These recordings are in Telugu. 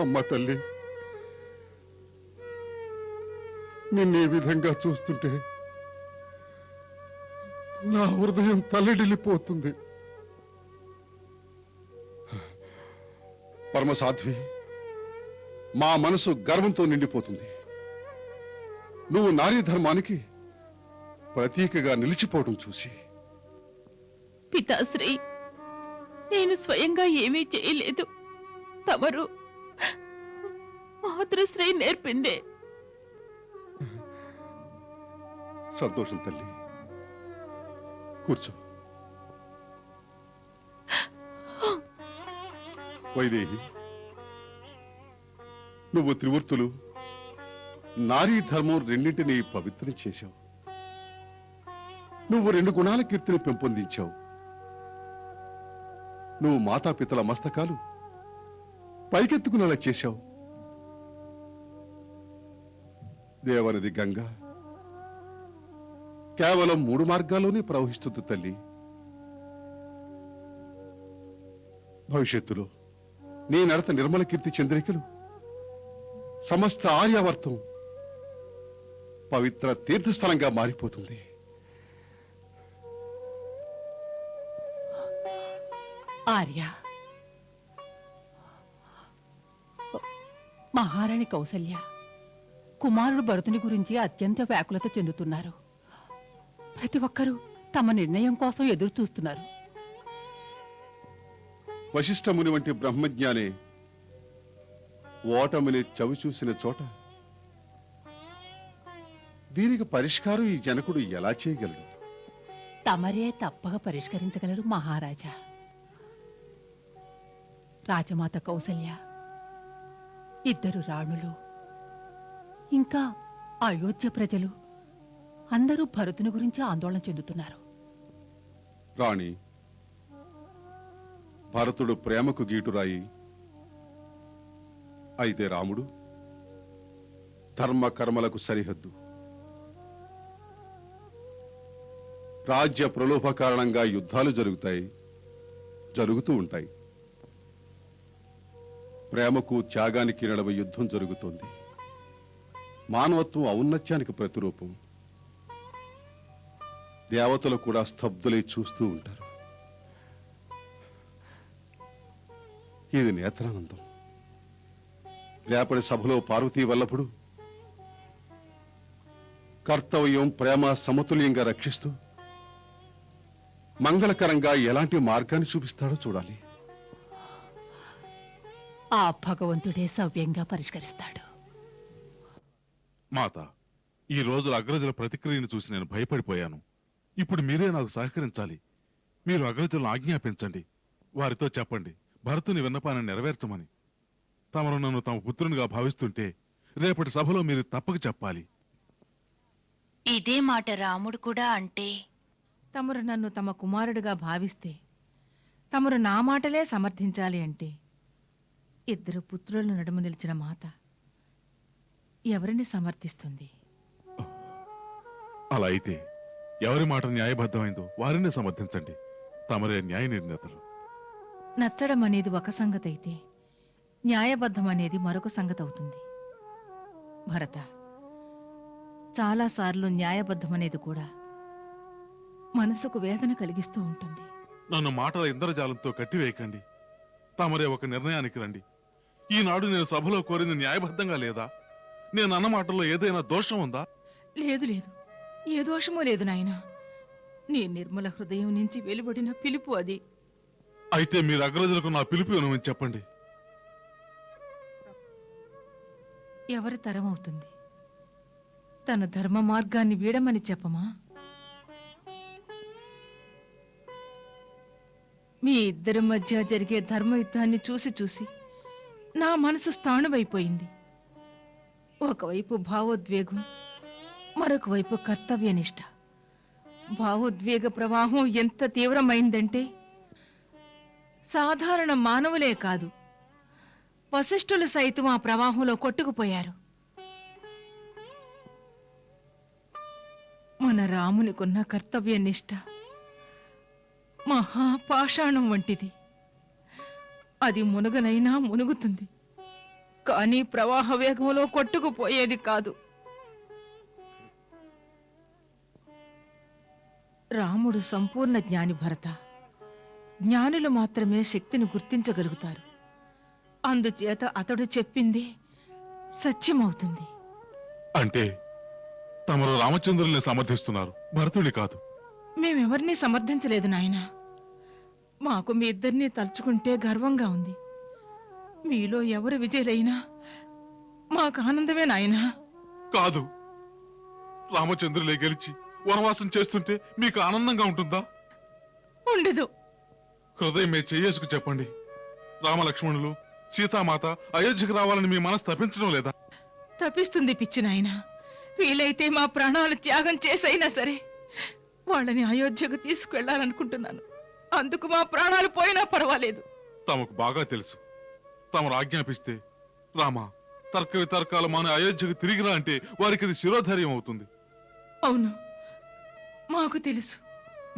అమ్మ తల్లి. నిన్నే విధంగా చూస్తుంటే నా హృదయం తల్లడిల్లిపోతుంది పరమసాధ్వి మా మనసు గర్వంతో నిండిపోతుంది. నువ్వు నారీ ధర్మానికి ప్రతీకగా నిలిచిపోవడం చూసి. పితాశ్రీ నేను స్వయంగా ఏమీ చేయలేదు. తమరు మాతృశ్రీ నేర్పింది. సంతోషం తల్లి. కూర్చో. వైదేహి నువ్వు త్రివృత్తులు నారీ ధర్మం రెండింటినీ పవిత్రం చేశావు. నువ్వు రెండు గుణాల కీర్తిని పెంపొందించావు. నువ్వు మాతాపితల మస్తకాలు పైకెత్తుకునేలా చేశావు. దేవనది గంగ. కేవలం మూడు మార్గాల్లోనే ప్రవహిస్తుంది తల్లి. భవిష్యత్తులో నీ నడత నిర్మల కీర్తి చంద్రికలు సమస్త ఆర్యావర్తం పవిత్ర తీర్థస్థలంగా మారిపోతుంది. ఆర్య మహారాణి కౌసల్య కుమారుడు భరతుని గురించి అత్యంత వ్యాకులత చెందుతున్నారు. ప్రతి ఒక్కరూ తమ నిర్ణయం కోసం ఎదురు చూస్తున్నారు. వశిష్ఠముని వంటి బ్రహ్మజ్ఞానే ఓటమిని చవి చూసిన చోట దీనికి పరిష్కారం ఈ జనకుడు ఎలా చేయగలడు? తమరే తప్పక పరిష్కరించగలరు మహారాజా. రాజమాత కౌసల్య ఇద్దరు రాణులు ఇంకా అయోధ్య ప్రజలు అందరూ భరతుని గురించి ఆందోళన చెందుతున్నారు. రాణి భరతుడు ప్రేమకు గీటురాయి. అయితే రాముడు ధర్మ కర్మలకు సరిహద్దు. రాజ్య ప్రలోభ కారణంగా యుద్ధాలు జరుగుతాయి జరుగుతూ ఉంటాయి. ప్రేమకు త్యాగానికి నడవ యుద్ధం జరుగుతోంది. మానవత్వం ఔన్నత్యానికి ప్రతిరూపం. దేవతలు కూడా స్తబ్దులై చూస్తూ ఉంటారు. ఇది నేత్రానందం. రేపటి సభలో పార్వతీ వల్లప్పుడు కర్తవ్యం ప్రేమ సమతుల్యంగా రక్షిస్తూ మంగళకరంగా ఎలాంటి మార్గాన్ని చూపిస్తాడో చూడాలి. ఆ భగవంతుడే సవ్యంగా పరిష్కరిస్తాడు. మాత ఈ రోజుల అగ్రజుల ప్రతిక్రియను చూసి నేను భయపడిపోయాను. ఇప్పుడు మీరే నాకు సహకరించాలి. మీరు అగ్రజులను ఆజ్ఞాపించండి. వారితో చెప్పండి. భరతుని విన్నపాన్ని నెరవేర్చమని. తమరు నన్ను తమ పుత్రునిగా భావిస్తుంటే రేపటి సభలో మీరు తప్పక చెప్పాలి. ఇదే మాట రాముడు కూడా అంటే? తమరు నన్ను తమ కుమారుడిగా భావిస్తే తమరు నా మాటలే సమర్థించాలి అంటే? ఇద్దరు పుత్రుల నడుము నిలిచిన మాత ఎవరిని సమర్థిస్తుంది? అలా అయితే ఎవరి మాట న్యాయబద్ధమైందో వారినే సమర్థించండి. తమరే న్యాయ నిర్ణేతలు. నచ్చడం అనేది ఒక సంగతి అయితే న్యాయబద్ధం అనేది మరొక సంగతి అవుతుంది భరత చాలాసార్లు న్యాయబద్ధం అనేది కూడా మనసుకు వేదన కలిగిస్తూ ఉంటుంది. నన్ను మాటల ఇంద్రజాలంతో కట్టివేయకండి. తమరే ఒక నిర్ణయానికి రండి. ఈనాడు నేను సభలో కోరింది న్యాయబద్ధంగా లేదా? నేను అన్న మాటల్లో ఏదైనా దోషం ఉందా? లేదు లేదు. ఏ దోషమో లేదు నాయనా. నీ నిర్మల హృదయం నుంచి వెలువడిన పిలుపు అది. అయితే మీరు అగ్రజులకు నా పిలుపు వినమని చెప్పండి. ఎవరి తరం అవుతుంది? తన ధర్మ మార్గాన్ని వీడమని చెప్పమా? మీ ఇద్దరి మధ్య జరిగే ధర్మ యుద్ధాన్ని చూసి చూసి నా మనసు స్థాణువైపోయింది. ఒకవైపు భావోద్వేగం మరొక వైపు కర్తవ్యనిష్ట. భావోద్వేగ ప్రవాహం ఎంత తీవ్రమైందంటే సాధారణ మానవులే కాదు వశిష్ఠులు సైతం ఆ ప్రవాహంలో కొట్టుకుపోయారు. మన రామునికున్న కర్తవ్యనిష్ట మహాపాషాణం వంటిది. అది మునుగనైనా మునుగుతుంది. కానీ ప్రవాహ వేగంలో కొట్టుకుపోయేది కాదు. రాముడు సంపూర్ణ జ్ఞాని భరత. జ్ఞానులు మాత్రమే శక్తిని గుర్తించగలుగుతారు. అందుచేత అతడు చెప్పింది సత్యమవుతుంది. అంటే తమరు రామచంద్రుల్ని సమర్థిస్తున్నారు భరతుడి కాదు. మేమెవరినీ సమర్థించలేదు నాయనా. మాకు మీ ఇద్దరినీ తలుచుకుంటే గర్వంగా ఉంది. మీలో ఎవరు విజయులైనా మాకు ఆనందమే నాయనా. కాదు. రామచంద్రులే గెలిచి వనవాసం చేస్తుంటే మీకు ఆనందంగా ఉంటుందా? ఉండదు. హృదయమే చెయ్యేసుకు చెప్పండి. రామలక్ష్మణులు సీతామాత అయోధ్యకు రావాలని మీ మనసు తప్పించడం లేదా? తప్పిస్తుంది పిచ్చి నాయనా. వీలైతే మా ప్రాణాలు త్యాగం చేసైనా సరే వాళ్ళని అయోధ్యకు తీసుకువెళ్ళాలనుకుంటున్నాను అందుకు మా ప్రాణాలు పోయినా పర్వాలేదు. తమకు బాగా తెలుసు. తమరు ఆజ్ఞాపిస్తే రామ తర్క వితర్కాలు మాని అయోధ్యకు తిరిగిరా అంటే వారికి శిరోధైర్యం అవుతుంది. అవును. మాకు తెలుసు.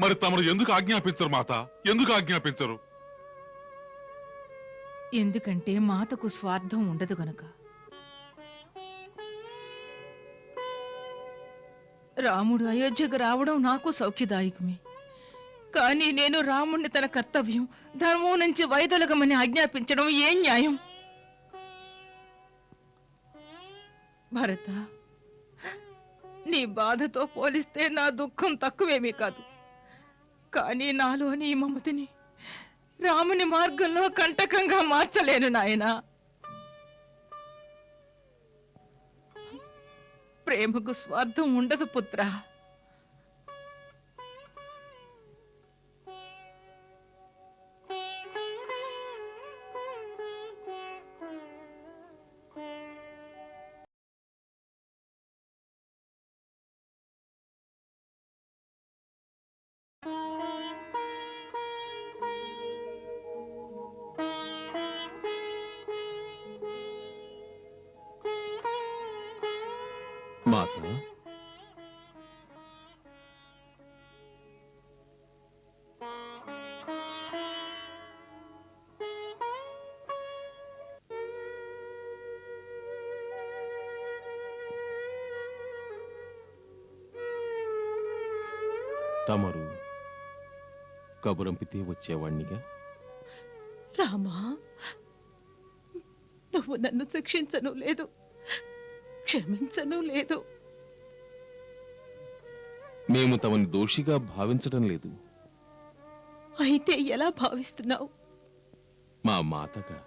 మరి తమరు ఎందుకు ఆజ్ఞాపించరు మాత? ఎందుకు ఆజ్ఞాపించరు? ఎందుకంటే మాతకు స్వార్థం ఉండదు గనక. రాముడు అయోధ్యకు రావడం నాకు సౌఖ్యదాయకమే. కానీ నేను రాముణ్ణి తన కర్తవ్యం ధర్మం నుంచి వైదొలగమని ఆజ్ఞాపించడం ఏం న్యాయం? భరత నీ బాధతో పోలిస్తే నా దుఃఖం తక్కువేమీ కాదు. కానీ నాలోని ఈ మమతిని రాముని మార్గంలో కంటకంగా మార్చలేను నాయన. ప్రేమకు స్వార్థం ఉండదు పుత్ర. తమరు కబురంపితే వచ్చేవాణ్ణిగా? రామా నువ్వు నన్ను శిక్షించను లేదు క్షమించను లేదు. మేము తమని దోషిగా భావించడం లేదు. అయితే ఎలా భావిస్తున్నావు? మా మాతగా.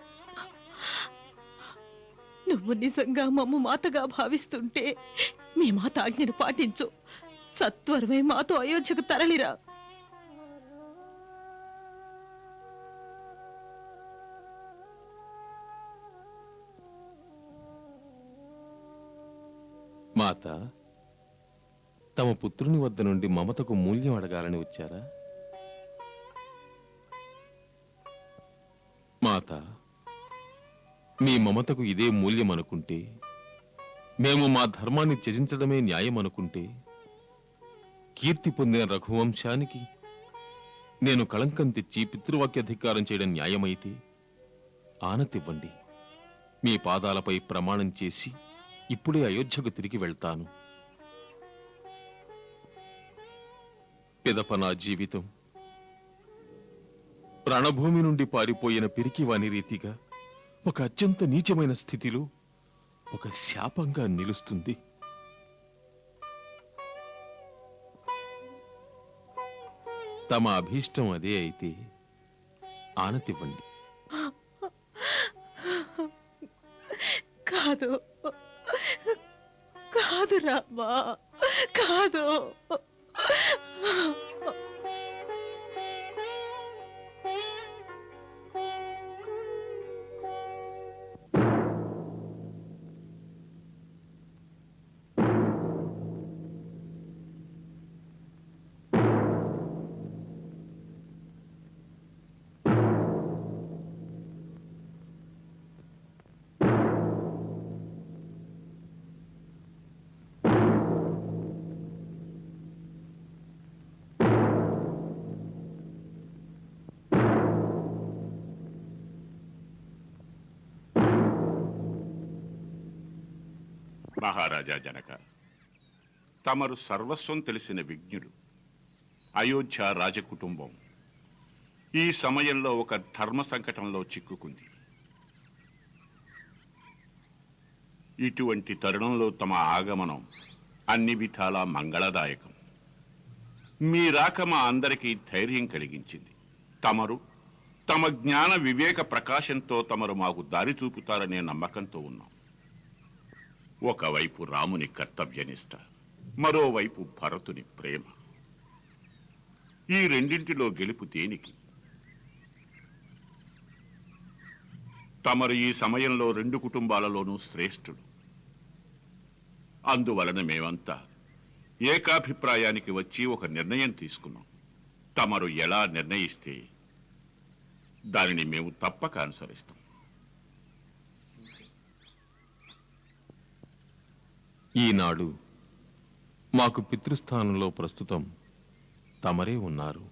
నువ్వు నిజంగా మమ్ము మాతగా భావిస్తుంటే మీ మాత ఆజ్ఞను పాటించు. సత్వరమే మాతో అయోధ్యకు తరలిరా. మాత తమ పుత్రుని వద్ద నుండి మమతకు మూల్యం అడగాలని వచ్చారా? మాత మీ మమతకు ఇదే మూల్యం అనుకుంటే మేము మా ధర్మాన్ని త్యజించడమే న్యాయం అనుకుంటే కీర్తి పొందిన రఘువంశానికి నేను కళంకం తెచ్చి పితృవాక్యాధికారం చేయడం న్యాయమైతే ఆనతివ్వండి. మీ పాదాలపై ప్రమాణం చేసి ఇప్పుడే అయోధ్యకు తిరిగి వెళ్తాను. పిదప నా జీవితం. ప్రాణభూమి నుండి పారిపోయిన పిరికివాని రీతిగా ఒక అత్యంత నీచమైన స్థితిలో ఒక శాపంగా నిలుస్తుంది. తమ అభీష్టం అదే అయితే ఆనతివ్వండి. కాదు. కాదు రామా. కాదు. మహారాజా జనక. తమరు సర్వస్వం తెలిసిన విజ్ఞుడు అయోధ్య రాజకుటుంబం. ఈ సమయంలో ఒక ధర్మ సంకటంలో చిక్కుకుంది. ఇటువంటి తరుణంలో తమ ఆగమనం అన్ని విధాలా మంగళదాయకం. మీ రాక మా అందరికీ ధైర్యం కలిగించింది. తమరు తమ జ్ఞాన వివేక ప్రకాశంతో తమరు మాకు దారి చూపుతారనే నమ్మకంతో ఉన్నాం. ఒకవైపు రాముని కర్తవ్యనిష్ట మరోవైపు భరతుని ప్రేమ. ఈ రెండింటిలో గెలుపు దేనికి? తమరు ఈ సమయంలో రెండు కుటుంబాలలోనూ శ్రేష్ఠుడు అందువలన మేమంతా ఏకాభిప్రాయానికి వచ్చి ఒక నిర్ణయం తీసుకున్నాం. తమరు ఎలా నిర్ణయిస్తే దానిని మేము తప్పక అనుసరిస్తాం. ఈనాడు మాకు పితృస్థానంలో ప్రస్తుతం తమరే ఉన్నారు.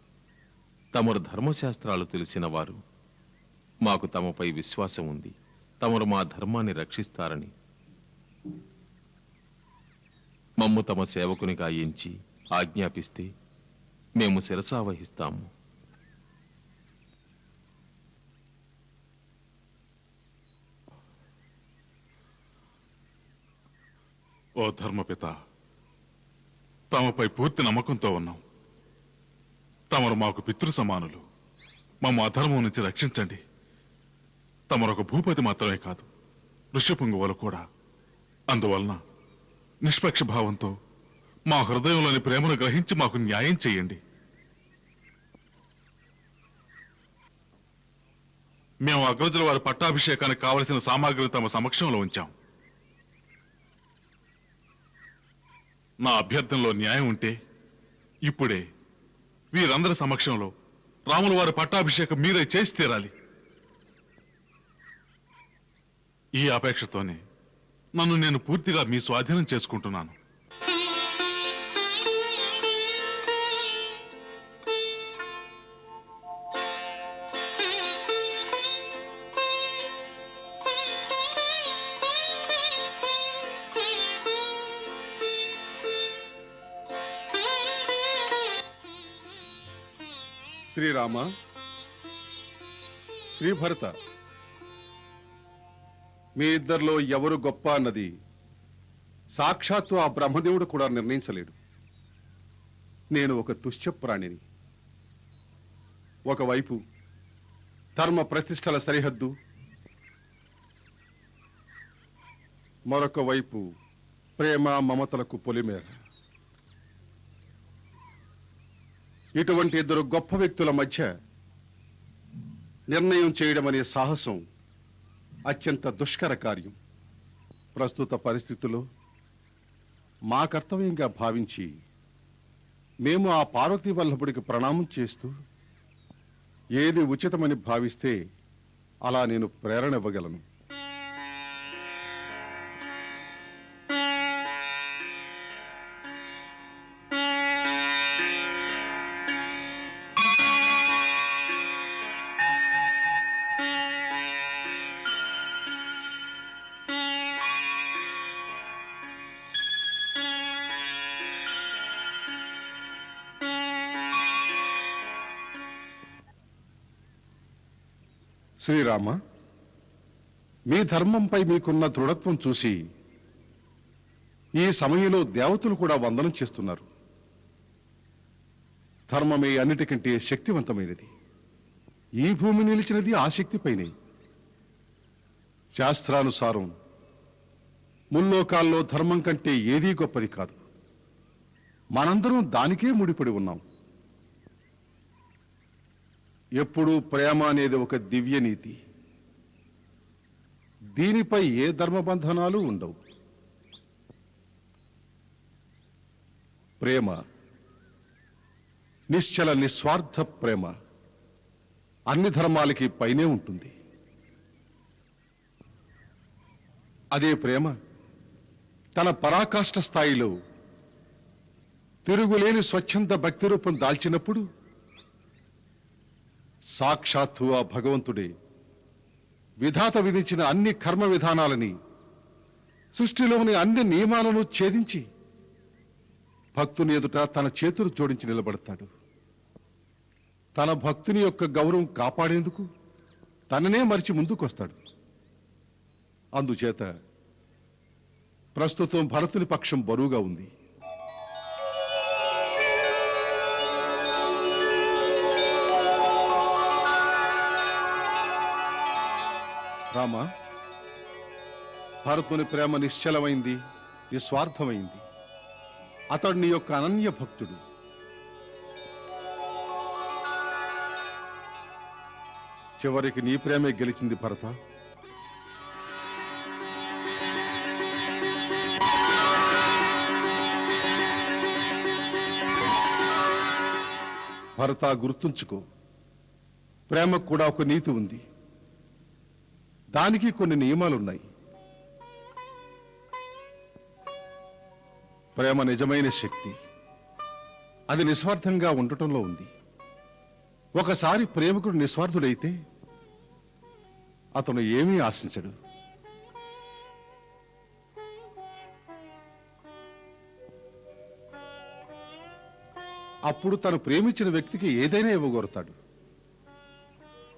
తమరు ధర్మశాస్త్రాలు తెలిసిన వారు మాకు తమపై విశ్వాసం ఉంది. తమరు మా ధర్మాన్ని రక్షిస్తారని మమ్ము తమ సేవకునిగా ఎంచి ఆజ్ఞాపిస్తే మేము శిరసావహిస్తాము. ఓ ధర్మపిత తమపై పూర్తి నమ్మకంతో ఉన్నాం. తమరు మాకు పితృ సమానులు మమ్మ అధర్మం నుంచి రక్షించండి. తమరొక భూపతి మాత్రమే కాదు ఋషిపుంగువలు కూడా. అందువలన నిష్పక్ష భావంతో మా హృదయంలోని ప్రేమను గ్రహించి మాకు న్యాయం చేయండి. మేము అగ్రజుల వారి పట్టాభిషేకానికి కావలసిన సామాగ్రిని తమ సమక్షంలో ఉంచాం. నా అభ్యర్థనలో న్యాయం ఉంటే ఇప్పుడే వీరందరి సమక్షంలో రాముల వారి పట్టాభిషేకం మీరే చేసి తీరాలి. ఈ అపేక్షతోనే నన్ను నేను పూర్తిగా మీ స్వాధీనం చేసుకుంటున్నాను. శ్రీరామ శ్రీభరత మీ ఇద్దరిలో ఎవరు గొప్ప అన్నది సాక్షాత్తు ఆ బ్రహ్మదేవుడు కూడా నిర్ణయించలేడు. నేను ఒక తుష్ట ప్రాణిని ఒకవైపు ధర్మ ప్రతిష్టల సరిహద్దు మరొక వైపు ప్రేమ మమతలకు పొలిమేర. ఇటువంటి ఇద్దరు గొప్ప వ్యక్తుల మధ్య నిర్ణయం చేయడం అనే సాహసం అత్యంత దుష్కర కార్యం. ప్రస్తుత పరిస్థితుల్లో మా కర్తవ్యంగా భావించి మేము ఆ పార్వతీ వల్లభుడికి ప్రణామం చేస్తూ ఏది ఉచితమని భావిస్తే అలా నేను ప్రేరణ ఇవ్వగలను. శ్రీరామ మీ ధర్మంపై మీకున్న దృఢత్వం చూసి ఈ సమయంలో దేవతలు కూడా వందనం చేస్తున్నారు. ధర్మమే అన్నిటికంటే శక్తివంతమైనది. ఈ భూమి నిలిచినది ఆ శక్తిపైనే. శాస్త్రానుసారం ముల్లోకాల్లో ధర్మం కంటే ఏదీ గొప్పది కాదు. మనందరం దానికే ముడిపడి ఉన్నాం. ఎప్పుడూ ప్రేమ అనేది ఒక దివ్య నీతి. దీనిపై ఏ ధర్మబంధనాలు ఉండవు. ప్రేమ నిశ్చల నిస్వార్థ ప్రేమ అన్ని ధర్మాలకి పైనే ఉంటుంది. అదే ప్రేమ తన పరాకాష్ఠ స్థాయిలో తిరుగులేని స్వచ్ఛంద భక్తి రూపం దాల్చినప్పుడు సాక్షాత్తు ఆ భగవంతుడే. విధాత విధించిన అన్ని కర్మ విధానాలని సృష్టిలోని అన్ని నియమాలను ఛేదించి భక్తుని ఎదుట తన చేతులు జోడించి నిలబడతాడు. తన భక్తుని యొక్క గౌరవం కాపాడేందుకు తననే మరిచి ముందుకొస్తాడు. అందుచేత ప్రస్తుతం భరతుని పక్షం బరువుగా ఉంది. రామా భరతుని ప్రేమ నిశ్చలమైంది నిస్వార్థమైంది. అతడు నీ యొక్క అనన్య భక్తుడు. చివరికి నీ ప్రేమే గెలిచింది భరత. భరత గుర్తుంచుకో. ప్రేమకు కూడా ఒక నీతి ఉంది. దానికి కొన్ని నియమాలున్నాయి. ప్రేమ నిజమైన శక్తి. అది నిస్వార్థంగా ఉండటంలో ఉంది. ఒకసారి ప్రేమికుడు నిస్వార్థుడైతే అతను ఏమీ ఆశించడు. అప్పుడు తను ప్రేమించిన వ్యక్తికి ఏదైనా ఇవ్వగోరుతాడు.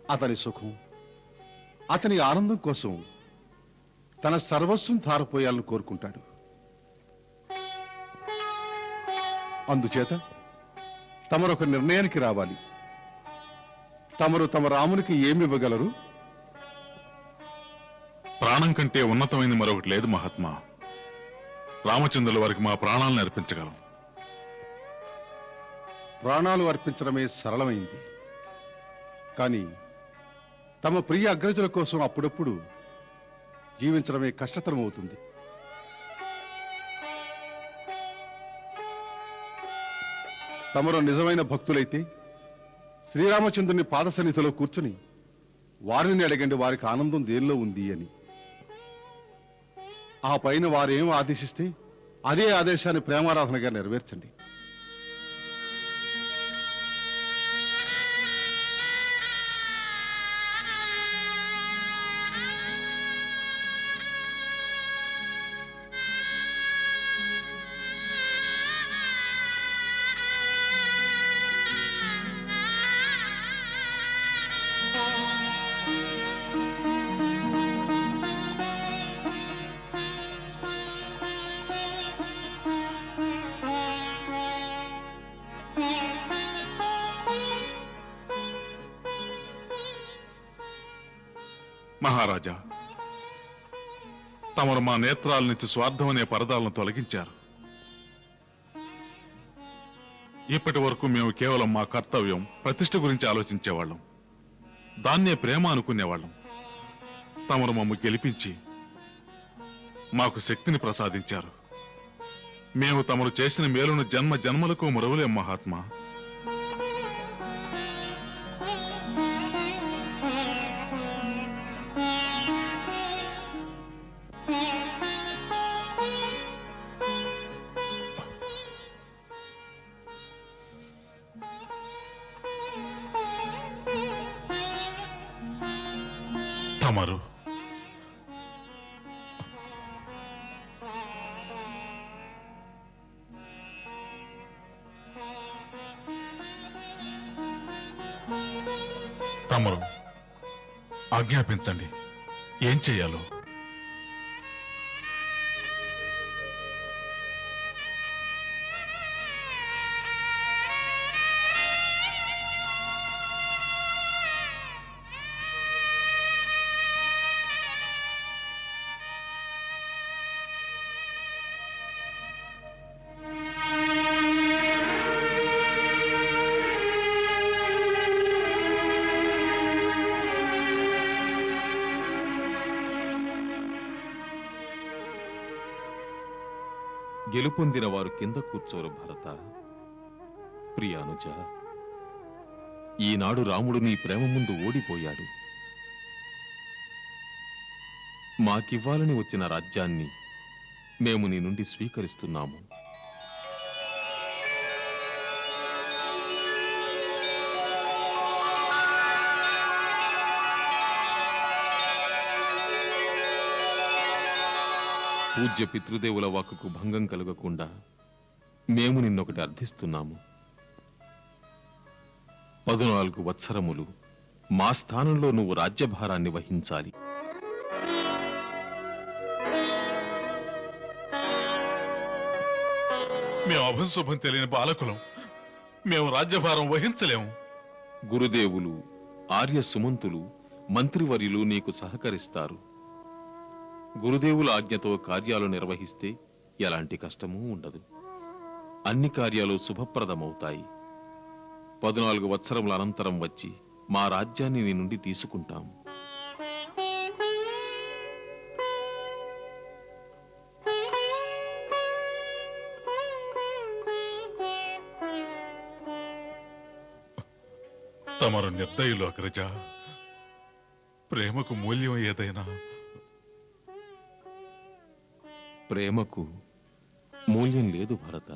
అతని సుఖం అతని ఆనందం కోసం తన సర్వస్వం ధారపోయాలని కోరుకుంటాడు. అందుచేత తమరు ఒక నిర్ణయానికి రావాలి. తమరు తమ రామునికి ఏమి ఇవ్వగలరు ప్రాణం కంటే ఉన్నతమైనది మరొకటి లేదు మహాత్మా. రామచంద్రుల వారికి మా ప్రాణాలను అర్పించగలం. ప్రాణాలు అర్పించడమే సరళమైంది. కానీ తమ ప్రియ అగ్రజుల కోసం అప్పుడప్పుడు జీవించడమే కష్టతరం అవుతుంది తమరు నిజమైన భక్తులైతే శ్రీరామచంద్రుని పాదసన్నిధిలో కూర్చుని వారిని అడగండి వారికి ఆనందం దేనిలో ఉంది అని. ఆ పైన వారేం ఆదేశిస్తే అదే ఆదేశాన్ని ప్రేమారాధనగా నెరవేర్చండి. మహారాజా తమరు మా నేత్రాల నుంచి స్వార్థం అనే పరదాలను తొలగించారు. ఇప్పటి వరకు మేము కేవలం మా కర్తవ్యం ప్రతిష్ట గురించి ఆలోచించేవాళ్ళం. దాన్నే ప్రేమ అనుకునేవాళ్ళం. తమరు మమ్మ గెలిపించి మాకు శక్తిని ప్రసాదించారు. మేము తమరు చేసిన మేలును జన్మ జన్మలకు మరువలేం మహాత్మా. ఆజ్ఞాపించండి. ఏం చెయ్యాలో గెలుపొందిన వారు కింద కూర్చోరు భరత. ప్రియానుజ ఈనాడు రాముడు నీ ప్రేమ ముందు ఓడిపోయాడు. మాకివ్వాలని వచ్చిన రాజ్యాన్ని మేము నీ నుండి స్వీకరిస్తున్నాము. పూజ్య పితృదేవుల వాక్కుకు భంగం కలగకుండా మేము నిన్నొకటి అర్థిస్తున్నాము. పదునాలుగు వత్సరములు మా స్థానంలో నువ్వు రాజ్యభారాన్ని వహించాలి. మేము అభంశుభం తెలియని బాలకులం మేము రాజ్యభారం వహించలేము. గురుదేవులు ఆర్య సుమంతులు మంత్రివర్యులు నీకు సహకరిస్తారు. గురుదేవుల ఆజ్ఞతో కార్యాలు నిర్వహిస్తే ఎలాంటి కష్టమూ ఉండదు. అన్ని కార్యాలు శుభప్రదమవుతాయి. పద్నాలుగు వత్సరముల అనంతరం వచ్చి మా రాజ్యాన్ని నీ నుండి తీసుకుంటాం. తమరు నిర్దయులు అగ్రజ ప్రేమకు మూల్యం ఏదైనా ప్రేమకు మూల్యం లేదు భరత.